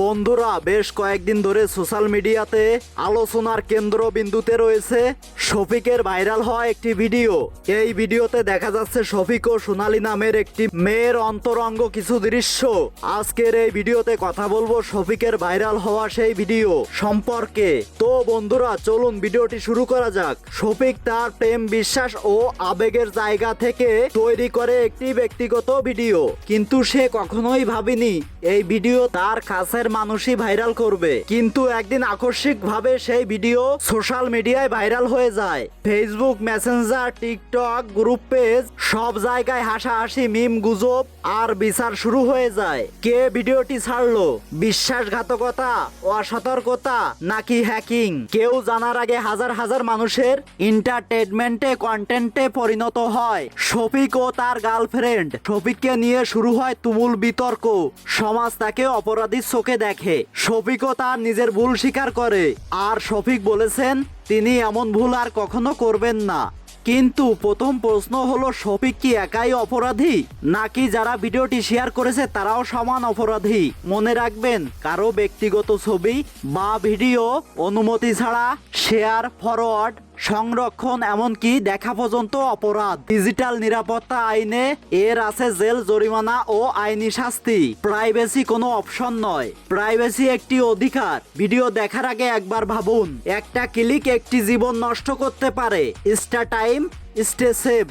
বন্ধুরা, বেশ কয়েকদিন ধরে সোশ্যাল মিডিয়াতে আলোচনার কেন্দ্রবিন্দুতে রয়েছে শফিকের ভাইরাল হওয়া একটি ভিডিও। এই ভিডিওতে দেখা যাচ্ছে শফিক ও সোনালী নামের একটি মেয়ের অন্তরঙ্গ কিছু দৃশ্য। আজকের এই ভিডিওতে কথা বলব শফিকের ভাইরাল হওয়া সেই ভিডিও সম্পর্কে। তো বন্ধুরা, চলুন ভিডিওটি শুরু করা যাক। শফিক তার প্রেম, বিশ্বাস ও আবেগের জায়গা থেকে তৈরি করে একটি ব্যক্তিগত ভিডিও। কিন্তু সে কখনোই ভাবেনি, এই ভিডিও তার কাছের মানুষই ভাইরাল করবে। কিন্তু একদিন আকস্মিক ভাবে সেই ভিডিও সোশ্যাল মিডিয়ায় ভাইরাল হয়ে যায়। Facebook Messenger TikTok group page সব জায়গায় হাসাহাসি মিম গুজব আর বিচার শুরু হয়ে যায়। কে ভিডিওটি ছাড়লো? বিশ্বাসঘাতকতা, অসতর্কতা নাকি হ্যাকিং কেউ জানার আগে হাজার হাজার মানুষের এন্টারটেনমেন্টে কন্টেন্টে পরিণত হয়। শফিক ও তার গার্লফ্রেন্ড শফিককে নিয়ে শুরু হয় তুমুল বিতর্ক। সমাজ তাকে অপরাধীর চোখে দেখে। শফিকও তার নিজের ভুল স্বীকার করে। আর শফিক বলেছেন, তিনি এমন ভুল আর কখনো করবেন না। কিন্তু প্রথম প্রশ্ন হলো, শফিক কি একাই অপরাধী? নাকি যারা ভিডিওটি শেয়ার করেছে, তারাও সমান অপরাধী? মনে রাখবেন, কারও ব্যক্তিগত ছবি বা ভিডিও অনুমতি ছাড়া শেয়ার, ফরওয়ার্ড সংরক্ষণ, এমনকি দেখা পর্যন্ত অপরাধ। ডিজিটাল নিরাপত্তা আইনে এর আছে জেল, জরিমানা ও আইনি শাস্তি। প্রাইভেসি কোনো অপশন নয়। প্রাইভেসি একটি অধিকার। ভিডিও দেখার আগে একবার ভাবুন, একটা ক্লিক একটি জীবন নষ্ট করতে পারে। Star time, stay safe.